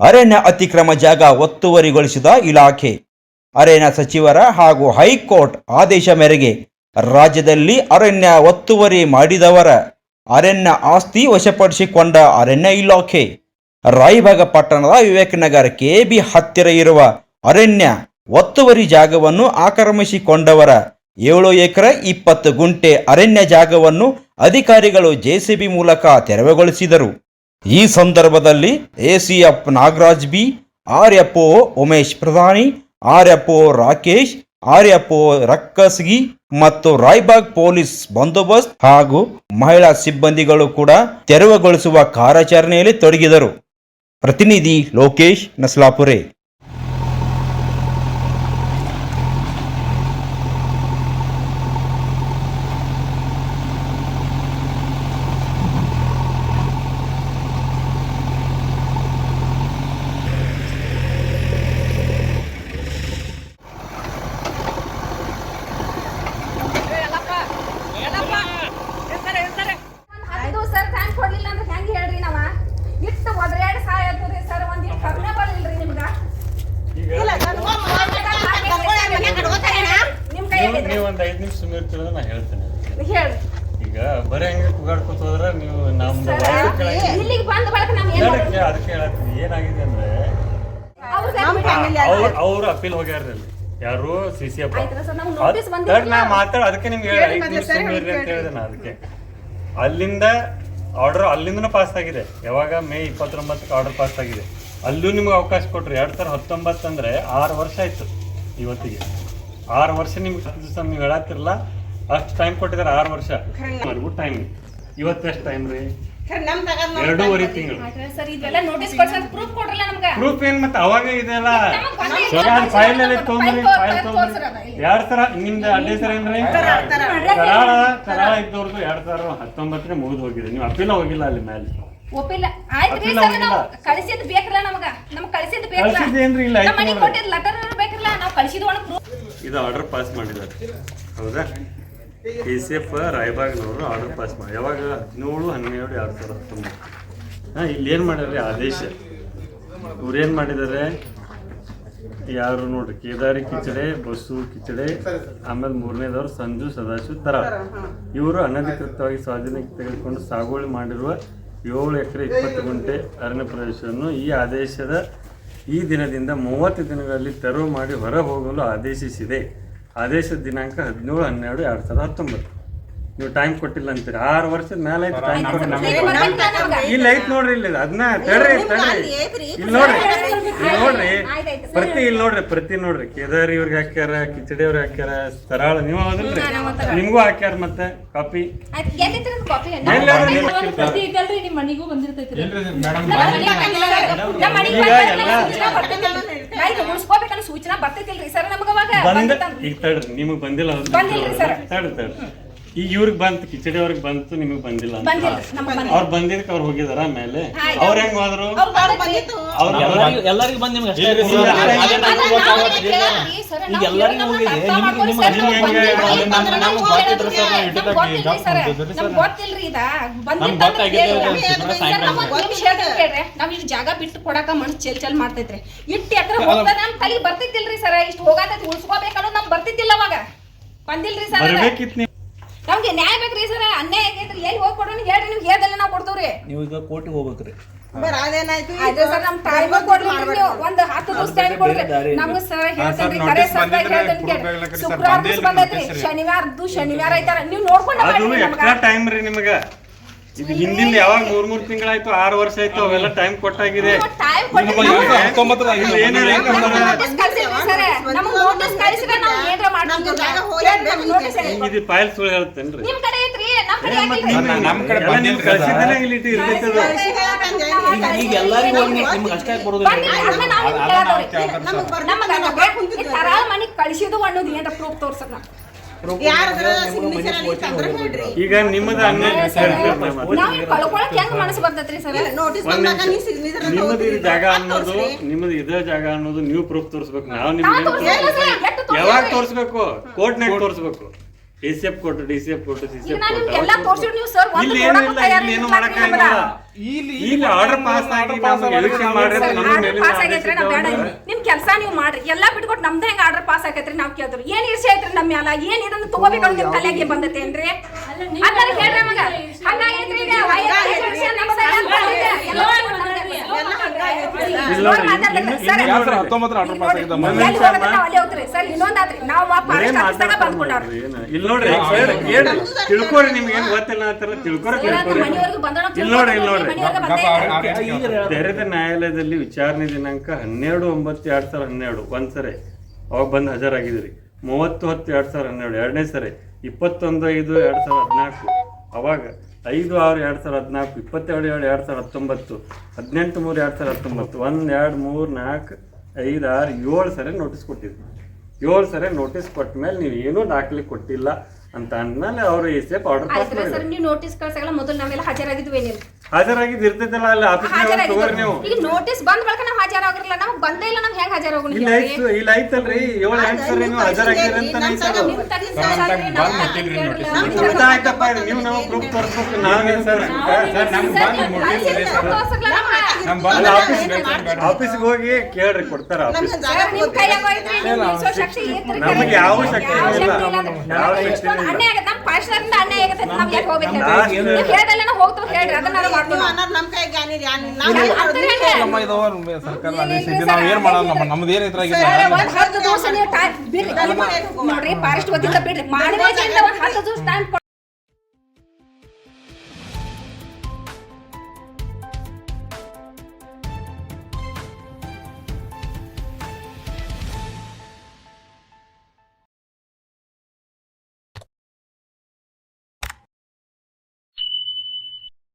ಅರಣ್ಯ ಅತಿಕ್ರಮ ಜಾಗ ಒತ್ತುವರಿಗೊಳಿಸಿದ ಇಲಾಖೆ. ಅರಣ್ಯ ಸಚಿವರ ಹಾಗೂ ಹೈಕೋರ್ಟ್ ಆದೇಶ ಮೇರೆಗೆ ರಾಜ್ಯದಲ್ಲಿ ಅರಣ್ಯ ಒತ್ತುವರಿ ಮಾಡಿದವರ ಅರಣ್ಯ ಆಸ್ತಿ ವಶಪಡಿಸಿಕೊಂಡ ಅರಣ್ಯ ಇಲಾಖೆ. ರಾಯಭಾಗ ಪಟ್ಟಣದ ವಿವೇಕನಗರ ಕೆಬಿ ಹತ್ತಿರ ಇರುವ ಅರಣ್ಯ ಒತ್ತುವರಿ ಜಾಗವನ್ನು ಆಕ್ರಮಿಸಿಕೊಂಡವರ ಏಳು ಎಕರೆ ಇಪ್ಪತ್ತು ಗುಂಟೆ ಅರಣ್ಯ ಜಾಗವನ್ನು ಅಧಿಕಾರಿಗಳು ಜೆಸಿಬಿ ಮೂಲಕ ತೆರವುಗೊಳಿಸಿದರು. ಈ ಸಂದರ್ಭದಲ್ಲಿ A C F Nagaraj B R F O Umesh ಪ್ರಧಾನಿ R F O Rakesh, R F O Rakkasgi ಮತ್ತು ರಾಯ್ಬಾಗ್ ಪೊಲೀಸ್ ಬಂದೋಬಸ್ತ್ ಹಾಗೂ ಮಹಿಳಾ ಸಿಬ್ಬಂದಿಗಳು ಕೂಡ ತೆರವುಗೊಳಿಸುವ ಕಾರ್ಯಾಚರಣೆಯಲ್ಲಿ ತೊಡಗಿದರು. ಪ್ರತಿನಿಧಿ ಲೋಕೇಶ್ ನಸ್ಲಾಪುರೆ ಅದು ಸರ್ ಟೈಮ್ ಕೊಡ್ಲಿಲ್ಲ ಅಂದ್ರೆ ಹೆಂಗ್ ಹೇಳ್ರಿ ನಾವ ಇಟ್ಟು ಒದ್ರಾಡಿ ಸಾಯತ್ರಿ ಸರ್ ಒಂದ್ ಇಟ್ಟು ಕರ್ನೆ ಬರ್ಲಿಲ್ರಿ ನಿಮ್ಗ ನಿಮ್ ಕೈ ನೀವು ನೀವು ಇರ್ತೀರ ನಾ ಹೇಳ್ತೇನೆ ಈಗ ಬರೀ ಹಂಗೆ ಕುಗಾಡ್ಕೊತ ಹೋದ್ರೆ ನೀವು ನಮ್ದು ಸರ್ ಇಲ್ಲಿಗೆ ಬಂದ ಬಳಕ ನಾವ್ ಏನ್ ಮಾಡೋದು? ಅದಕ್ಕೆ ಅದಕ್ಕೆ ಹೇಳತ್ತೀನಿ. ಏನಾಗಿದೆ ಅಂದ್ರೆ ಅವ್ರ್ ಅಪೀಲ್ ಹೋಗ್ಯಾರ್ರಿ ಅಲ್ಲಿ. ಯಾರು ಸಿ ಸಿ ಅಪ್ಪ. ನಾ ಮಾತಾಡ ಅದಕ್ಕೆ ನಿಮ್ಗೆ ಹೇಳಿ ಅಂತ ಹೇಳಿದೆ ನಾ ಅದಕ್ಕೆ. ಅಲ್ಲಿಂದ ಆರ್ಡರ್ ಅಲ್ಲಿಂದ ಪಾಸ್ ಆಗಿದೆ. ಯಾವಾಗ? ಮೇ ಇಪ್ಪತ್ತೊಂಬತ್ತಕ್ಕೆ ಆರ್ಡರ್ ಪಾಸ್ ಆಗಿದೆ. ಅಲ್ಲೂ ನಿಮ್ಗೆ ಅವಕಾಶ ಕೊಟ್ರಿ. ಎರಡ್ ಸಾವಿರದ ಹತ್ತೊಂಬತ್ತು ಅಂದ್ರೆ ಆರು ವರ್ಷ ಆಯ್ತು ಇವತ್ತಿಗೆ. ಆರು ವರ್ಷ ನಿಮ್ಗೆ ಹತ್ತು ದಿವಸ ನೀವು ಹೇಳತ್ತಿರಲ್ಲ ಅಷ್ಟು ಟೈಮ್ ಕೊಟ್ಟಿದ್ದಾರೆ ಆರು ವರ್ಷ. ಟೈಮ್ ಇವತ್ತೆಷ್ಟು ಟೈಮ್ ರೀ? ಎರಡೂವರೆ ತಿಂಗಳು. ಆಯ್ತು ಸರ್ ಇದೆಲ್ಲ ನೋಟಿಸ್ ಕೊಡ್ಸಂತ ಪ್ರೂಫ್ ಕೊಡ್ರಲ್ಲ ನಮ್ಗ. ಪ್ರೂಫ್ ಏನ್ ಮತ್ತೆ ಅವಾಗ ಇದೆಲ್ಲ ಫೈಲ್ ಅಲ್ಲಿ ಫೈಲ್ ಸರ? ಏನ್ರಿ? ಕರಾಳ ಕರಾಳ ಇದ್ದವ್ರದ್ದು ಎರಡ್ ಸಾವಿರ ಹತ್ತೊಂಬತ್ತನೇ ಮುಗಿದು ಹೋಗಿದೆ. ನೀವು ಅಪೀಲ ಹೋಗಿಲ್ಲ ಅಲ್ಲಿ ಮೇಲೆ ಒಪ್ಪಿಲ್ಲ. ಕಳಿಸಿದ್ ಬೇಕಲ್ಲ ನಮಗ. ನಮ್ಗೆ ಕಳಿಸಿದ್ ಬೇಕಲ್ಲ ಕಳ್ಸಿದ್ದೇನ್ರಿ ಇಲ್ಲ ಇದು ಆರ್ಡರ್ ಪಾಸ್ ಮಾಡಿದ್ದಾರೆ. ಹೌದಾ? ಕೆ ಸಿ ಎಫ್ ರಾಯಬಾಗ್ನವರು ಆರ್ಡರ್ ಪಾಸ್ ಮಾಡಿ. ಯಾವಾಗ? ಹದಿನೇಳು, ಹನ್ನೆರಡು, ಎರಡು ಸಾವಿರದ ಹತ್ತೊಂಬತ್ತು. ಹಾಂ, ಇಲ್ಲಿ ಏನು ಮಾಡ್ಯಾರ ಆದೇಶ. ಇವ್ರೇನು ಮಾಡಿದ್ದಾರೆ ಯಾರು ನೋಡ್ರಿ? ಕೇದಾರಿ ಕಿಚಡೆ ಬಸ್ಸು ಕಿಚಡೆ, ಆಮೇಲೆ ಮೂರನೇದವ್ರು ಸಂಜು ಸದಾಶಿವ ತರ ಇವರು ಅನಧಿಕೃತವಾಗಿ ಸ್ವಾಧೀನಕ್ಕೆ ತೆಗೆದುಕೊಂಡು ಸಾಗುವಳಿ ಮಾಡಿರುವ ಏಳು ಎಕರೆ ಇಪ್ಪತ್ತು ಗುಂಟೆ ಅರಣ್ಯ ಪ್ರದೇಶವನ್ನು ಈ ಆದೇಶದ ಈ ದಿನದಿಂದ ಮೂವತ್ತು ದಿನಗಳಲ್ಲಿ ತೆರವು ಮಾಡಿ ಹೊರ ಹೋಗಲು ಆದೇಶಿಸಿದೆ. ಆದೇಶದ ದಿನಾಂಕ ಹದಿನೇಳು ಹನ್ನೆರಡು ಎರಡು ಸಾವಿರದ ಹತ್ತೊಂಬತ್ತು. ನೀವು ಟೈಮ್ ಕೊಟ್ಟಿಲ್ಲ ಅಂತೀರಿ? ಆರು ವರ್ಷದ ಮೇಲೆ ಆಯ್ತು ಟೈಮ್ ಕೊಟ್ಟು ನಮಗೆ ಈಗ ಬರ್ಬೇಕಲ್ಲ ನಮ್ಗ? ಇಲ್ಲಿ ಐತ್ ನೋಡ್ರಿ ಇಲ್ಲಿ ಅದನ್ನ ತಡ್ರಿ ತಡ್ರಿ. ಇಲ್ಲಿ ನೋಡ್ರಿ ಇಲ್ಲಿ ನೋಡ್ರಿ. ಪ್ರತಿ ಇಲ್ಲಿ ನೋಡ್ರಿ ಪ್ರತಿ ನೋಡ್ರಿ. ಕೇದಾರಿ ಇವ್ರಿಗೆ ಹಾಕ್ಯಾರ ಕಿಚಡಿ ಅವ್ರಿಗೆ ಹಾಕ್ಯಾರ ಸರಾಳ ನೀವು ಹೌದಿಲ್ರಿ ನಿಮ್ಗೂ ಹಾಕ್ಯಾರ ಮತ್ತೆ ಕಾಪಿ? ಸೂಚನಾ ಬರ್ತೈತಿಲ್ರಿ. ಸರ್ ನಮಗ ಈಗ ತಡ್ರಿ ನಿಮಗ್ ಬಂದಿಲ್ಲ. ತಡ್ರಿ ತಡ್ರಿ. ಈಗ ಇವ್ರಿಗೆ ಬಂತು ಕಿಚಡಿ ಅವ್ರಿಗೆ ಬಂತು ನಿಮಗೆ ಬಂದಿಲ್ಲ ಅಂತ. ಅವ್ರು ಬಂದಿದ್ದಕ್ಕೆ ಅವ್ರು ಹೋಗಿದಾರ ಮೇಲೆ ಅವ್ರು ಹೆಂಗ್ ಹೋದ್ರು. ಎಲ್ಲರಿಗೂ ಬಂದು ನಿಮ್ಗೆ ಈಗ ಎಲ್ಲರಿಗೂ ಹೋಗಿದೆ. ನಿಮ್ಗೆ- ನಿಮ್ಗೆ ನಾವು ಇಲ್ಲಿ ಜಾಗ ಬಿಟ್ಟು ಕೊಡಾಕ ಮನ್ಸ್ ಚೆಲ್ ಚೆಲ್ ಮಾಡ್ತೈತ್ರಿ. ಇಟ್ಟು ಎಕರೆ ಹೋಗ್ತಾನೆ ನಮ್ ತಲೆ ಬರ್ತಿದ್ದಿಲ್ರಿ ಸರ್. ಇಷ್ಟು ಹೋಗತೈತಿ ಉಳ್ಸ್ಕೋಬೇಕನ್ನೋದು ನಮ್ ಬರ್ತಿದ್ದಿಲ್ಲ ಅವಾಗ. ಬಂದಿಲ್ರಿ ಸರ್ ನಮ್ಗೆ ನ್ಯಾಯ ಬೇಕ್ರಿ ಸರ್. ಅನ್ಯಾಯ ಆಗೈತ್ರಿ. ಎಲ್ಲಿ ಹೋಗಿ ಕೊಡೋಣ ಹೇಳ್ರಿ ನಿಮ್ಗೆ ಹೇಳ್ದಲ್ಲ ನಾವು ಕೊಡ್ತೀವ್ರಿ. ನೀವು ಈಗ ಕೋರ್ಟಿಗೆ ಹೋಗ್ಬೇಕ್ರಿ. ಆಯ್ತು? ಸರ್ ನಮ್ ಟೈಮ್ ಕೊಡ್ಲಿ ನೀವು. ಒಂದ್ ಹತ್ತು ದಿವಸ ಟೈಮ್ ಕೊಡ್ರಿ. ನಮ್ಗೆ ಸರ್ ಹೇಳ್ತೇನ್ರಿ ಕರೆ ಸರ್ದಾಗ ಹೇಳ್ತೇನೆ ಕೇಳ್ರಿ. ಶುಕ್ರವಾರ ದಿವಸ ಬಂದೈತ್ರಿ. ಶನಿವಾರದ್ದು ಶನಿವಾರ ಐತಾರ ನೀವು ಅದು ಟೈಮ್ ರೀ ನಿಮಗ. ಇದು ಹಿಂದಿಂದ ಯಾವಾಗ ಮೂರ್ ಮೂರ್ ತಿಂಗಳಾಯ್ತು ಆರು ವರ್ಷ ಆಯ್ತು ಅವೆಲ್ಲ ಟೈಮ್ ಕೊಟ್ಟಾಗಿದೆ. ಟೈಮ್ ಕೊಡ್ರಿ ನೋಟಿಸ್ ಕಳ್ಸಿದ್ರಿ ಸರ್. ನಮ್ಗೆ ನೋಟಿಸ್ ಕಳ್ಸಿದ್ರೆ ನಾವು ಏನ್ರ ಮಾಡ್ತೀವಿ ಇದು ಸುಳ್ಳು ಹೇಳ್ತೇನ್ರಿ. ನಿಮ್ ಕಡೆ ಐತ್ರಿ? ನಮ್ ಕಡೆ ಏ, ಮತ್ತ್ ಯಾಕಿಲ್ರಿ? ನಮ್ ಕಡೆ ಎಲ್ಲ ನಿಮ್ಗೆ ಬಂದಿಲ್ರಿ ಇಲ್ಲಿ ಇಟ್ಟು ಇರ್ತೈತೆ ಅದು. ಈಗ ಈಗ ಎಲ್ಲರಿಗೂ ನಿಮ್ಗೆ ಅಷ್ಟೇ ನಾವು ಕೇಳ್ದವ್ರಿ. ಈ ಮನಿಗ್ ಕಳ್ಸಿದ್ದು ಅನ್ನೋದು ಏನ್ರ ಪ್ರೂಫ್ ನಾವು. ಈಗ ನಿಮ್ಮದ ಅನ್ಯಾಯ ನಾವ್ ಈಗ ಕಳ್ಕೊಳಕ್ ಹೆಂಗ್ ಮನಸ್ಸು ಬರ್ತೈತ್ರಿ ಸರ್? ನಿಮ್ಮದು ಇದು ಜಾಗ ಅನ್ನೋದು ನಿಮ್ಮದು ಇದೇ ಜಾಗ ಅನ್ನೋದು ನೀವು ಪ್ರೂಫ್ ತೋರಿಸ್ಬೇಕು. ನಾವು ನಾವ್ ನಿಮ್ಗೆ ತೋರ್ಸಿಲ್ಲ ಸರ್, ಯಾವಾಗ ತೋರಿಸ್ಬೇಕು? ಕೋರ್ಟ್ ನಾಗ ತೋರಿಸ್ಬೇಕು. ಎ ಸಿ ಎಫ್ ಕೊಟ್ಟು ಡಿ ಸಿ ಎಫ್ ಕೊಟ್ಟು ಸಿ ಸಿ ಎಫ್ ಇಲ್ಲಿ ಏನಿಲ್ಲ ಇಲ್ಲಿ ಏನು ಇಲ್ಲ ಮಾಡಕ್ಕಾಗಿಲ್ಲ. ಇಲ್ಲಿ ಈಗ ಆರ್ಡರ್ ಪಾಸ್ ಆಗಿ ಎಲೆಕ್ಷನ್ ಮಾಡಿದ್ರೆ ನಮ್ಮ ಆದೇಶ ನಿಮ್ ಕೆಲಸ ನೀವು ಮಾಡ್ರಿ. ಎಲ್ಲಾ ಬಿಟ್ಕೊಟ್ಟು ನಮ್ದೇ ಹೆಂಗ್ ಆರ್ಡರ್ ಪಾಸ್ ಆಗೈತ್ರಿ ನಾವ್ ಕೇಳಿದ್ರು ಏನ್ ಇರ್ಸಿ ಐತ್ರಿ ನಮ್ಮ ಮ್ಯಾಲ ಏನ್ ಇದನ್ನ ತಗೋಬೇಕು ನಿಮ್ ತಲೆಗೆ ಬಂದತೇನ್ರಿ ಏನ್ರಿ ಹೇಳ್ರಿ ಮಗ. ಹಂಗಾಗೈತ್ರಿ ಈಗ ಐವತ್ತೈದು ವರ್ಷ ನಮ್ದ ಎಲ್ಲ ಬಂದಿದೆ. ಎಲ್ಲ ನಮ್ದೇ. ಇಲ್ಲ ನೋಡ್ರಿ, ಏನು. ತಿಳ್ಕೊರಿ ನಿಮ್ಗೆ ಏನ್ ಗೊತ್ತಿಲ್ಲ ಅಂತಾರ ತಿಳ್ಕೊರಿ ತಿಳ್ಕೊರಿ. ಮನೆವರೆಗೂ ಬಂದೋಣ ಇಲ್ಲಿ ನೋಡ್ರಿ ಇಲ್ಲಿ ನೋಡ್ರಿ. ಇಲ್ಲ. ತೆರೆದ ನ್ಯಾಯಾಲಯದಲ್ಲಿ ವಿಚಾರಣೆ ದಿನಾಂಕ ಹನ್ನೆರಡು ಒಂಬತ್ತು ಎರಡ್ ಸಾವಿರದ ಹನ್ನೆರಡು. ಒಂದ್ ಸರಿ. ಅವಾಗ ಬಂದು ಹಾಜರಾಗಿದ್ರಿ ಮೂವತ್ತು ಹತ್ತು ಎರಡ್ ಸಾವಿರದ ಹನ್ನೆರಡು. ಎರಡನೇ ಸರಿ. ಇಪ್ಪತ್ತೊಂದು ಐದು ಎರಡ್ ಸಾವಿರದ ಹದಿನಾಲ್ಕು. ಅವಾಗ ಐದು ಆರು ಎರಡು ಸಾವಿರದ ಹದಿನಾಲ್ಕು ಇಪ್ಪತ್ತೆರಡು ಎರಡು ಎರಡ್ ಸಾವಿರದ ಹತ್ತೊಂಬತ್ತು ಹದಿನೆಂಟು ಮೂರು ಎರಡು ಸಾವಿರದ ಹತ್ತೊಂಬತ್ತು ಒಂದು ಎರಡು ಮೂರು ನಾಲ್ಕು ಐದು ಆರು ಏಳು ಸರಿ ನೋಟಿಸ್ ಕೊಟ್ಟಿದ್ರು. ಏಳು ಸರಿ ನೋಟಿಸ್ ಕೊಟ್ಟ ಮೇಲೆ ನೀವು ಏನೂ ದಾಖಲೆ ಕೊಟ್ಟಿಲ್ಲ ಅಂತ ಅಂದಮೇಲೆ ಅವರು ಈ ಸೇಫ್ ಆರ್ಡರ್ ಪಾಸ್ ಮಾಡಿದ್ರು. ನೋಟಿಸ್ ಕಳ್ಸಲ್ಲ ಮೊದಲು ನಾವೆಲ್ಲ ಹಾಜರಾಗಿದ್ವಿ ಹಾಜರಾಗಿದ್ದು ಇರ್ತೈತಲ್ಲ ಅಲ್ಲಿ ಆಫೀಸ್ ತಗೋರಿ ನೀವು. ಈಗ ನೋಟಿಸ್ ಬಂದ ಬಳಿಕ ನಾವು ಹಾಜರಾಗಿರಲ್ಲ. ನಮಗೆ ಬಂದೇ ಇಲ್ಲ ನಮ್ಗೆ ಹೆಂಗ್ ಹಾಜರಾಗೋಣ ಇಲ್ಲ ಆಯ್ತು ಇಲ್ಲ ಆಯ್ತಲ್ರಿ. ಏಳು ಹೆಂಗ್ ಸರ್ ನೀವು ಹಾಜರಾಗಿರಿ ಅಂತ ಅರ್ಥ ಆಯ್ತಪ್ಪ ನೀವು ನಾವು ಪ್ರೂಫ್ ತೋರಿಸ್ಬೇಕು ನಾವೇನ್ ಸರ್. ಅಲ್ಲಿ ಆಫೀಸ್ ಆಫೀಸ್ಗೆ ಹೋಗಿ ಕೇಳ್ರಿ ಕೊಡ್ತಾರ ಆಫೀಸ್. ನಮಗೆ ಯಾವ ಶಕ್ತಿ ಇಲ್ಲ. ಯಾವ ಶಕ್ತಿ ಇಲ್ಲ. ಆಗತ್ತೆ. ನಮ್ಮ ಅಣ್ಣ ಆಗತ್ತೆ. ನಾವ್ ಯಾಕ್ ಹೋಗ್ಬೇಕು? ಹೇಳ್ದಲ್ಲ ನಾವು ಹೇಳ್ರಿ. ಅದನ್ನ. ನಮ್ ಕೈ ನಮ್ಮ ಸರ್ಕಾರ ಆದೇಶ ಇದೆ ನಾವು ಏನ್ ನಮ್ಮ ನಮ್ದು ಏನ್ ಇದ್ರಾಗಿಲ್ಲ ಸರ್, ಹತ್ತು ದಿವಸ ನೀವು ಬಿಡ್ರಿ. ನೋಡ್ರಿ ಫಾರೆಸ್ಟ್ ವತಿಯಿಂದ ಬಿಡ್ರಿ. ಮಾಡಿದ್ರೆ ಒಂದ್ ಹತ್ತು ದಿವಸ ಟೈಮ್